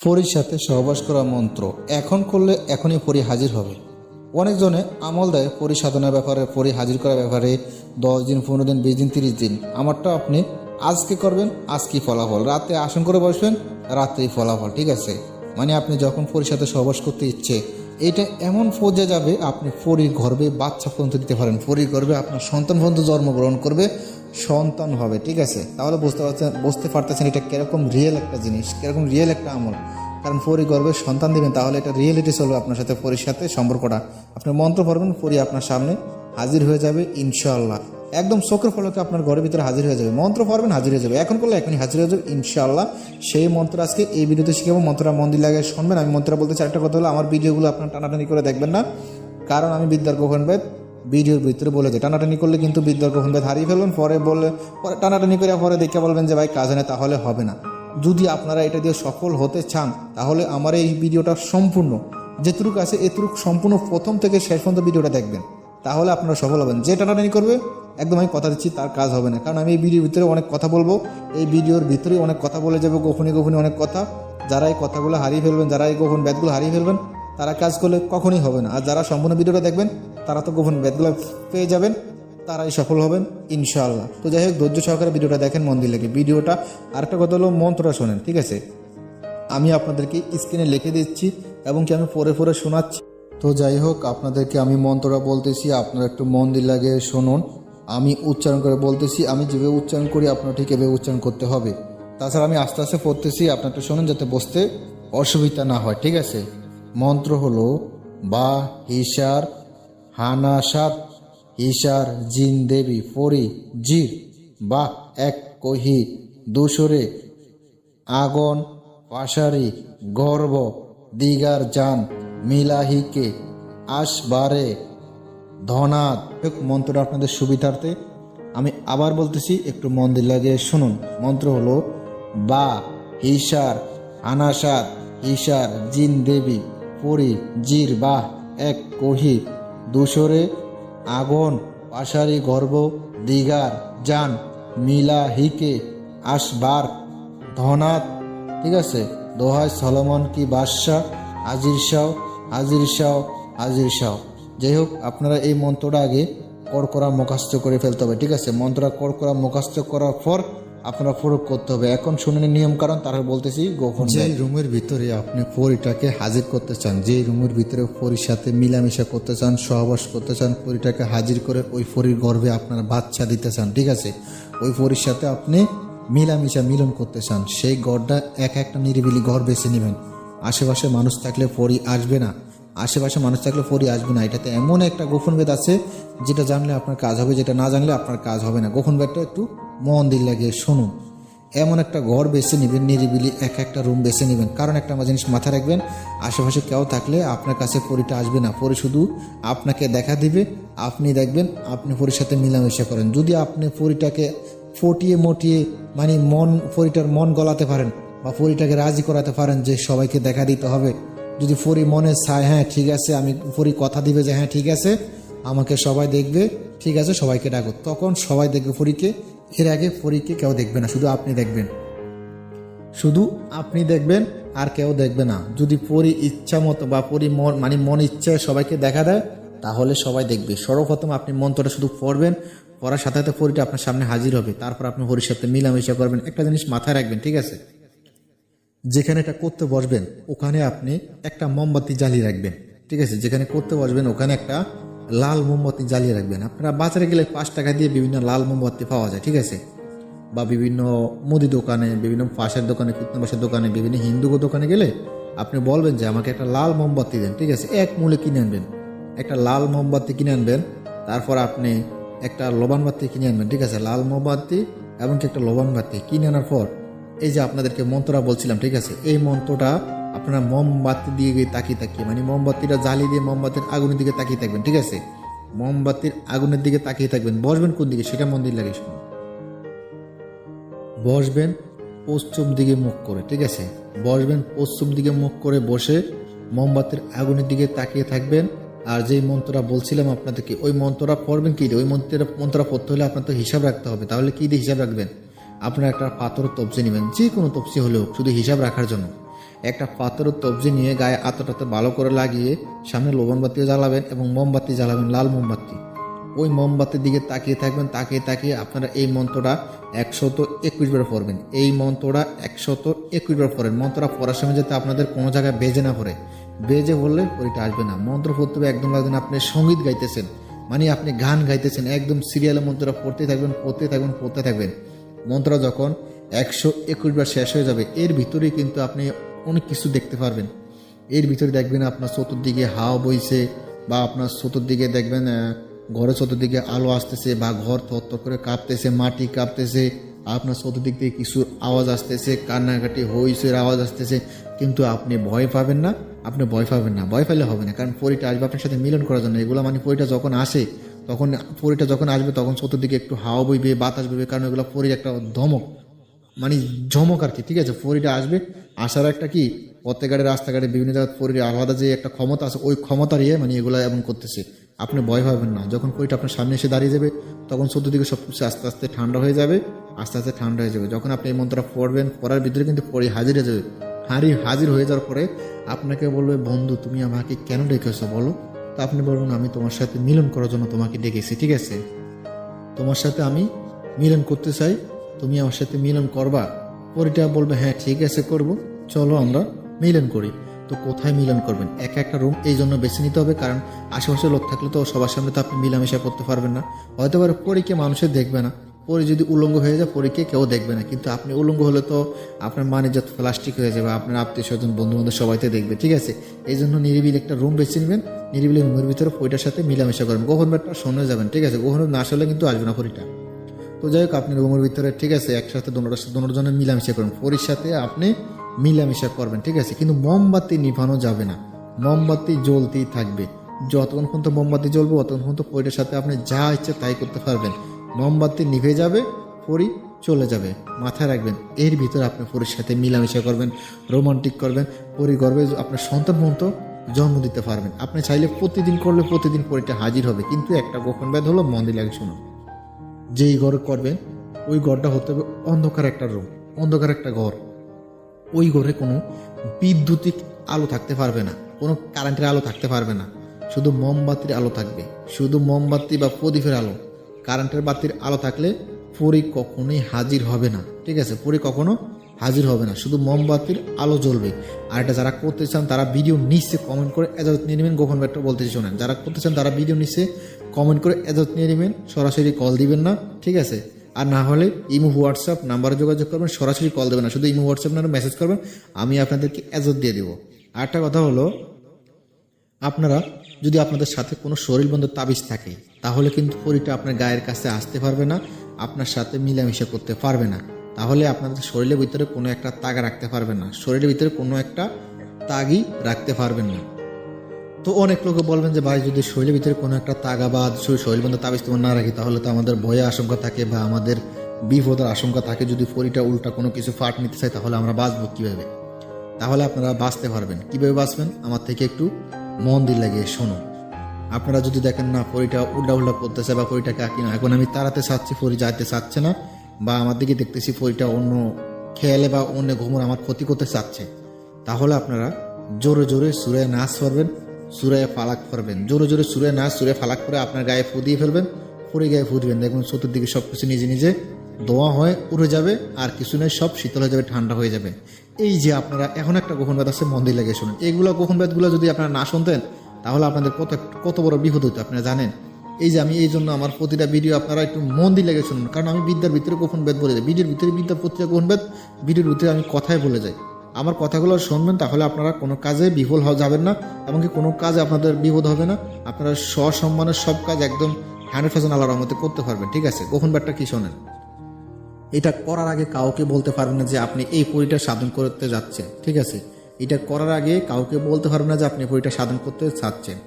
পরীর সাথে সহবাস করা মন্ত্র এখন করলে এখনই পরি হাজির হবে। অনেকজনে আমল দেয় পরি সাধনার ব্যাপারে, পরি হাজির করার ব্যাপারে, দশ দিন, পনেরো দিন, বিশ দিন, তিরিশ দিন। আমারটা আপনি আজকে করবেন আজকেই ফলাফল? রাতে আসন করে বসবেন, রাতেই ফলাফল, ঠিক আছে? মানে আপনি যখন পরির সাথে সহবাস করতে ইচ্ছে এটা এমন পর্যায়ে যাবে, আপনি পরির গর্বে বাচ্চা পর্যন্ত দিতে পারেন। পরির গর্বে আপনার সন্তান পর্যন্ত জন্মগ্রহণ করবে সন্তান হবে, ঠিক আছে? তাহলে বুঝতে পারছেন, বুঝতে পারতেছেন এটা কীরকম রিয়েল একটা জিনিস, কীরকম রিয়েল একটা আমল। কারণ পরি গর্বে সন্তান দেবেন, তাহলে এটা রিয়েলিটি চলবে আপনার সাথে, পরির সাথে সম্পর্কটা। আপনি মন্ত্র পড়বেন, পরি আপনার সামনে হাজির হয়ে যাবে, ইনশাআল্লাহ। একদম চোখের ফলকে আপনার ঘরের ভিতরে হাজির হয়ে যাবে। মন্ত্র পড়বেন, হাজির হয়ে যাবে। এখন করলে এখনই হাজির হয়ে যাবে, ইনশাআল্লাহ। সেই মন্ত্র আজকে এই ভিডিওতে শিখাবো। মন্ত্রটা মন্দির লাগে শুনবেন। আমি মন্ত্রটা বলতে চাই একটা কথা হলো, আমার ভিডিওগুলো আপনার টানাটানি করে দেখবেন না। কারণ আমি বিদ্যার গোপনবেদ ভিডিওর ভিতরে বলে দেয় টানাটানি করলে কিন্তু বিদ্যার গোপনবেদ হারিয়ে ফেলবেন পরে বলে, পরে টানাটানি করে পরে দেখে বলবেন যে, ভাই, কাজ হয় না, তাহলে হবে না। যদি আপনারা এটা দিয়ে সফল হতে চান, তাহলে আমার এই ভিডিওটা সম্পূর্ণ, যেটুকু আছে এটুকু সম্পূর্ণ প্রথম থেকে শেষ পর্যন্ত ভিডিওটা দেখবেন। তাহলে আপনারা সফল হবেন। যে টানাটানি করবে, একদম আমি কথা দিচ্ছি, তার কাজ হবে না। কারণ আমি এই ভিডিওর ভিতরে অনেক কথা বলব, এই ভিডিওর ভিতরে অনেক কথা বলে যাব, গোপনে গোপনে অনেক কথা। যারা এই কথাগুলো হারিয়ে ফেলবেন, যারা এই গোপন ব্যাতগুলো হারিয়ে ফেলবেন তারা কাজ করলে কখনই হবে না। আর যারা সম্পূর্ণ ভিডিওটা দেখবেন, তারা তো গোপন ব্যাতগুলো পেয়ে যাবেন, তারাই সফল হবেন, ইনশাআল্লাহ। তো যাই হোক, ধৈর্য সহকারে ভিডিওটা দেখেন, মন দিয়ে লেগে ভিডিওটা আরেকটা কথা হলো মন্ত্রটা শোনেন, ঠিক আছে? আমি আপনাদেরকে স্ক্রিনে লিখে দিচ্ছি এবং কি আমি পরে পরে শোনাচ্ছি। তো যাই হোক, আপনাদেরকে আমি মন্ত্রটা বলতেছি, আপনারা একটু মন দিয়ে লাগে শুনুন। আমি উচ্চারণ করে বলতেছি, আমি যেভাবে উচ্চারণ করি, আপনার ঠিক এভাবে উচ্চারণ করতে হবে। তাছাড়া আমি আস্তে আস্তে পড়তেছি, আপনার একটু শুনুন যাতে বসতে অসুবিধা না হয়, ঠিক আছে? মন্ত্র হলো, বা, হিসার, হানাসাত, হিসার, জিন, দেবী, পরি জির বা, এক কহি, দুসরে, আগন, পাশারি, গর্ব, দিগার জান মিলাহিকে, আসবারে ধনাত মন্ত্রটা আপনাদের সুবিধার্থে আমি আবার বলতেছি, একটু মন লাগিয়ে শুনুন। মন্ত্র হলো, বা, হিসার আনাসাত হিসার, জিন, দেবী পরি জির বাহ এক কহি। দুসরে আগুন, পাশারি গর্ব, দিগার জান মিলা হিকে আসবার। ধনাত, ঠিক আছে? দোহাই সলমন কি বাদশাহ? আজির শাহ আজির শাহ আজির শাহ। যাই হোক আপনারা এই মন্ত্রটা আগে কড়কড়া মুখাস্ত করে ফেলতে হবে, ঠিক আছে? মন্ত্রটা কড়কড়া মুখাস্ত করার পর আপনারা প্রয়োগ করতে হবে। এখন শুনে নিয়ম কারণ তারা বলতেছি গোপন যে রুমের ভিতরে আপনি পরিটাকে হাজির করতে চান যে রুমের ভিতরে পরির সাথে মিলামিশা করতে চান সহবাস করতে চান পরিটাকে হাজির করে ওই পরির গর্ভে আপনার বাচ্চা দিতে চান ঠিক আছে? ওই পরির সাথে আপনি মিলামিশা মিলন করতে চান সেই গড়টা এক একটা নিরিবিলি ঘর বেছে নেবেন। আশেপাশে মানুষ থাকলে পরি আসবে না। আশেপাশে মানুষ থাকলে পরি আসবে না। এটাতে এমন একটা গোপন বেদ আছে যেটা জানলে আপনার কাজ হবে যেটা না জানলে আপনার কাজ হবে না। গোপন বেদটা একটু মন দিল লাগে শুনুন এমন একটা ঘর বেছে নেবেন, নিরিবিলি এক একটা রুম বেছে নেবেন। কারণ একটা আমার জিনিস মাথায় রাখবেন, আশেপাশে কেউ থাকলে আপনার কাছে পরিটা আসবে না। পরি শুধু আপনাকে দেখা দিবে, আপনি দেখবেন আপনি পরির সাথে মিলামেশা করেন। যদি আপনি পরিটাকে ফটিয়ে মটিয়ে মানে মন, পরিটার মন গলাতে পারেন বা পরিটাকে রাজি করাতে পারেন যে সবাইকে দেখা দিতে হবে, যদি পরি মনে চায় হ্যাঁ ঠিক আছে, আমি পরি কথা দিবে যে হ্যাঁ ঠিক আছে, আমাকে সবাই দেখবে, ঠিক আছে, সবাইকে ডাকো। তখন সবাই দেখবে পরীকে এর আগে পরীকে কেউ দেখবে না, শুধু আপনি দেখবেন। শুধু আপনি দেখবেন আর কেউ দেখবে না। যদি পরি ইচ্ছা মতো বা পরি মন মানে মন ইচ্ছায় সবাইকে দেখা দেয়, তাহলে সবাই দেখবে। সর্বপ্রথম আপনি মন্ত্রটা শুধু পড়বেন, পড়ার সাথে সাথে পরিটা আপনার সামনে হাজির হবে। তারপর আপনি হরির সাথে মিলামিশা করবেন। একটা জিনিস মাথায় রাখবেন, ঠিক আছে? যেখানে এটা করতে বসবেন, ওখানে আপনি একটা মোমবাতি জ্বালিয়ে রাখবেন, ঠিক আছে? যেখানে করতে বসবেন, ওখানে একটা লাল মোমবাতি জ্বালিয়ে রাখবেন। আপনারা বাজারে গেলে পাঁচ টাকা দিয়ে বিভিন্ন লাল মোমবাতি পাওয়া যায়, ঠিক আছে? বা বিভিন্ন মুদি দোকানে, বিভিন্ন পাশের দোকানে কীর্তনবাসের দোকানে, বিভিন্ন হিন্দু দোকানে গেলে আপনি বলবেন যে, আমাকে একটা লাল মোমবাতি দেন। ঠিক আছে? এক মূলে কিনে আনবেন। একটা লাল মোমবাতি কিনে আনবেন, তারপর আপনি একটা লবণ বাতি কিনে আনবেন, ঠিক আছে? লাল মোমবাতি এমনকি একটা লবণ বাতি কিনে আনার পর, এই যে আপনাদেরকে মন্ত্রটা বলছিলাম, ঠিক আছে? এই মন্ত্রটা আপনারা মোমবাতি দিয়ে গিয়ে তাকিয়ে তাকিয়ে মানে মোমবাতিটা জ্বালিয়ে দিয়ে মোমবাতির আগুনের দিকে তাকিয়ে থাকবেন, ঠিক আছে? মোমবাতির আগুনের দিকে তাকিয়ে থাকবেন। বসবেন কোন দিকে? সেটা মন্দির লাগে শুনুন। বসবেন পশ্চিম দিকে মুখ করে, ঠিক আছে? বসবেন পশ্চিম দিকে মুখ করে বসে মোমবাতির আগুনের দিকে তাকিয়ে থাকবেন। আর যেই মন্ত্রটা বলছিলাম আপনাদেরকে, ওই মন্ত্রটা পড়বেন কি দিয়ে? ওই মন্ত্রটা মন্ত্রটা পড়তে হলে আপনার তো হিসাব রাখতে হবে। তাহলে কি দিয়ে হিসাব রাখবেন? আপনার একটা পাথর তপসি নেবেন যে কোনো তপসি হলেও, শুধু হিসাব রাখার জন্য। একটা পাথরের তবজি নিয়ে গায়ে আতটাতে ভালো করে লাগিয়ে সামনে লবণ বাতিও জ্বালাবেন এবং মোমবাতি জ্বালাবেন, লাল মোমবাতি। ওই মোমবাতির দিকে তাকিয়ে থাকবেন, তাকিয়ে তাকিয়ে আপনারা এই মন্ত্রটা একশত একুশ বার পড়বেন। এই মন্ত্রটা একশত একুশ বার পড়েন। মন্ত্রটা পড়ার সময় যাতে আপনাদের কোনো জায়গায় বেজে না পড়ে। বেজে বললে ওইটা আসবে না। মন্ত্র পড়তে হবে একদম লাগবেন আপনি সংগীত গাইতেছেন। মানে আপনি গান গাইতেছেন, একদম সিরিয়ালের মন্ত্রটা পড়তে থাকবেন পড়তে থাকবেন পড়তে থাকবেন। মন্ত্র যখন একশো একুশ বার শেষ হয়ে যাবে, এর ভিতরেই কিন্তু আপনি অনেক কিছু দেখতে পারবেন। এর ভিতরে দেখবেন আপনার চতুর্দিকে হাওয়া বইছে বা আপনার চতুর্দিকে দেখবেন ঘরের চতুর্দিকে আলো আসতেছে বা ঘর থর করে কাঁপতেছে, মাটি কাঁপতেছে, আপনার চতুর্দিক থেকে কিছু আওয়াজ আসতেছে, কান্নাকাটি হইসের আওয়াজ আসতেছে। কিন্তু আপনি ভয় পাবেন না, আপনি ভয় পাবেন না, ভয় পেলে হবে না। কারণ পরীটা আসবে আপনার সাথে মিলন করার জন্য। এগুলো মানে পরীটা যখন আসে, তখন পরীটা যখন আসবে, তখন চতুর্দিকে একটু হাওয়া বইবে, বাতাস বইবে, কারণ এগুলো পরীর একটা ধমক। মানে ঝমক আর কি, ঠিক আছে? ফরিটা আসবে, আসার একটা কি প্রত্যেকগাড়ি রাস্তাঘাটে বিভিন্ন জায়গায় ফরির আলাদা যে একটা ক্ষমতা আছে, ওই ক্ষমতা ইয়ে মানে এগুলো এমন করতেছে। আপনি ভয় পাবেন না, যখন ফরিটা আপনার সামনে এসে দাঁড়িয়ে যাবে, তখন চতুর্দিকে সব কিছু আস্তে আস্তে ঠান্ডা হয়ে যাবে, আস্তে আস্তে ঠান্ডা হয়ে যাবে। যখন আপনি এই মন্ত্রটা পড়বেন, পড়ার ভিতরে কিন্তু পড়ি হাজির হয়ে যাবে। হাঁড়ি হাজির হয়ে যাওয়ার পরে আপনাকে বলবে, বন্ধু, তুমি আমাকে কেন ডেকেছো বলো? তো আপনি বলবেন, আমি তোমার সাথে মিলন করার জন্য তোমাকে ডেকেছি, ঠিক আছে? তোমার সাথে আমি মিলন করতে চাই তুমি আমার সাথে মিলন করবা? পরিটা বলবে হ্যাঁ ঠিক আছে, করব। চলো আমরা মিলন করি। তো কোথায় মিলন করবেন? একা একটা রুম এই জন্য বেছে নিতে হবে, কারণ আশেপাশে লোক থাকলে তো সবার সামনে তো আপনি মিলামেশা করতে পারবেন না। হয়তো পারে পরীকে মানুষের দেখবে না। পরে যদি উলঙ্গ হয়ে যায়, পরীকে কেউ দেখবে না। কিন্তু আপনি উলঙ্গ হলে তো আপনার মানে যত প্লাস্টিক হয়ে যাবে, আপনার আত্মীয় স্বজন বন্ধু বান্ধব সবাইতে দেখবে, ঠিক আছে? এই জন্য নিরিবিলি একটা রুম বেছে নেবেন, নিরিবিলি রুমের ভিতরে পরিটার সাথে মিলামেশা করবেন। গোহন শোনে যাবেন, ঠিক আছে? গোহন না আসলে কিন্তু আসবে না পরিটা। তো যাই হোক, আপনি রুমের ভিতরে, ঠিক আছে, একসাথে দোনোটার সাথে দোনোর জন্য মিলামিশা করবেন পরির সাথে আপনি মিলামিশা করবেন, ঠিক আছে? কিন্তু মোমবাতি নিভানো যাবে না। মোমবাতি জ্বলতেই থাকবে। যতক্ষণ পর্যন্ত মোমবাতি জ্বলবে ততক্ষণ পর্যন্ত পরিটার সাথে আপনি যা ইচ্ছে তাই করতে পারবেন। মোমবাতি নিভে যাবে পরি চলে যাবে, মাথায় রাখবেন। এর ভিতরে আপনি পরির সাথে মিলামিশা করবেন, রোমান্টিক করবেন। পরি গর্বে আপনার সন্তান পর্যন্ত জন্ম দিতে পারবেন। আপনি চাইলে প্রতিদিন করলে প্রতিদিন পরিটা হাজির হবে। কিন্তু একটা গোপন ব্যাধ হলো মন দিয়ে লাগে শুনুন। যেই ঘর করবেন, ওই ঘরটা হতে হবে অন্ধকার একটা রুম অন্ধকার একটা ঘর। ওই ঘরে কোনো বিদ্যুতিক আলো থাকতে পারবে না, কোনো কারেন্টের আলো থাকতে পারবে না। শুধু মোমবাতির আলো থাকবে, শুধু মোমবাতি বা প্রদীপের আলো। কারেন্টের বাতির আলো থাকলে পরি কখনোই হাজির হবে না, ঠিক আছে? পরি কখনো হাজির হবে না। শুধু মোমবাতির আলো জ্বলবে। আর এটা যারা করতে চান, তারা ভিডিও নিচে কমেন্ট করে এজাজত নিয়ে নেবেন। গোপন ব্যাটটা বলতে শোনেন। যারা করতে চান, তারা ভিডিও নিচে কমেন্ট করে এজাজত নিয়ে নেবেন। সরাসরি কল দিবেন না, ঠিক আছে? আর না হলে ইমো, হোয়াটসঅ্যাপ নাম্বারে যোগাযোগ করবেন। সরাসরি কল দেবেন না। শুধু ইমো, হোয়াটসঅ্যাপ নাম্বার মেসেজ করবেন। আমি আপনাদেরকে এজত দিয়ে দেবো। আর একটা কথা হলো, আপনারা যদি আপনাদের সাথে কোনো শরীর বন্ধ তাবিজ থাকে, তাহলে কিন্তু পরিটা আপনার গায়ের কাছে আসতে পারবে না। আপনার সাথে মিলামিশা করতে পারবে না। তাহলে আপনাদের শরীরের ভিতরে কোনো একটা তাগা রাখতে পারবেন না। শরীরের ভিতরে কোনো একটা তাগই রাখতে পারবেন না। তো অনেক লোকে বলবেন যে, ভাই, যদি শরীরের ভিতরে কোনো একটা তাগা বা শরীর বন্ধ তাবিজ তোমার না রাখি, তাহলে তো আমাদের ভয়ে আশঙ্কা থাকে বা আমাদের বিপদের আশঙ্কা থাকে। যদি পরিটা উল্টা কোনো কিছু ফাট নিতে চাই তাহলে আমরা বাঁচবো কীভাবে? তাহলে আপনারা বাঁচতে পারবেন। কীভাবে বাঁচবেন? আমার থেকে একটু মন দিয়ে লাগিয়ে শোনো। আপনারা যদি দেখেন না পরিটা উল্টা উল্টা করতেছে বা পরিটাকে আঁকি না, এখন আমি তাড়াতে চাচ্ছি ফরি যাইতে চাচ্ছে না বা আমার দিকে দেখতেছি পরিটা অন্য খেয়ালে বা অন্য ঘুমর আমার ক্ষতি করতে চাচ্ছে, তাহলে আপনারা জোরে জোরে সুরে নাচ করবেন, সুরে ফালাক করবেন। জোরে জোরে সুরে নাচ, সুরে ফালাক করে আপনার গায়ে ফু দিয়ে ফেলবেন, পরে গায়ে ফু দিবেন। দেখবেন চতুর্দিকে সব কিছু নিজে নিজে দোয়া হয়ে উড়ে যাবে, আর কিছু নয়, সব শীতল হয়ে যাবে, ঠান্ডা হয়ে যাবে। এই যে আপনারা এখন একটা গোপন ব্যাধ আছে, মন্দির লাগে শুনুন। এইগুলো গোপন ব্যাধগুলো যদি আপনারা না শুনতেন, তাহলে আপনাদের কত কত বড় বিপদ হতো আপনারা জানেন। এই যে আমি এই জন্য আমার প্রতিটা ভিডিও আপনারা একটু মন দিয়ে লেগে শুনুন। কারণ আমি বিদ্যার ভিতরে গোপন বেদ বলে যাই। ভিডিওর ভিতরে বিদ্যার প্রতিটা গোপন বেদ ভিডিওর ভিতরে আমি কথাই বলে যাই। আমার কথাগুলো শুনবেন, তাহলে আপনারা কোনো কাজে বিফল হওয়া যাবেন না, এমনকি কোনো কাজে আপনাদের বিপদ হবে না। আপনারা সসম্মানের সব কাজ একদম হান্ড্রেড পার্সেন্ট আল্লাহর মধ্যে করতে পারবেন, ঠিক আছে? গোপন ব্যাটটা কি শোনেন? এটা করার আগে কাউকে বলতে পারবেন না যে আপনি এই পরিটা সাধন করতে যাচ্ছেন, ঠিক আছে? এটা করার আগে কাউকে বলতে পারবেন না যে আপনি পরিটা সাধন করতে চাচ্ছেন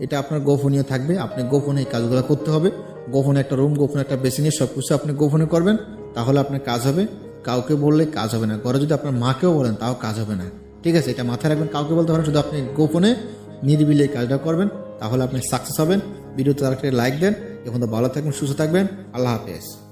এটা আপনার গোপনীয় থাকবে, আপনি গোপনে এই কাজগুলো করতে হবে। গোপনে একটা রুম গোপনে একটা বেসিনে সব কিছু আপনি গোপনে করবেন, তাহলে আপনার কাজ হবে। কাউকে বললে কাজ হবে না। ঘরে যদি আপনার মাকেও বলেন, তাও কাজ হবে না। ঠিক আছে, এটা মাথায় রাখবেন। কাউকে বলতে পারেন শুধু আপনি গোপনে নির্বিলে কাজটা করবেন, তাহলে আপনি সাকসেস হবেন। ভিডিওতে আরেকটা লাইক দেন। এখন তো ভালো থাকবেন, সুস্থ থাকবেন। আল্লাহ হাফেজ।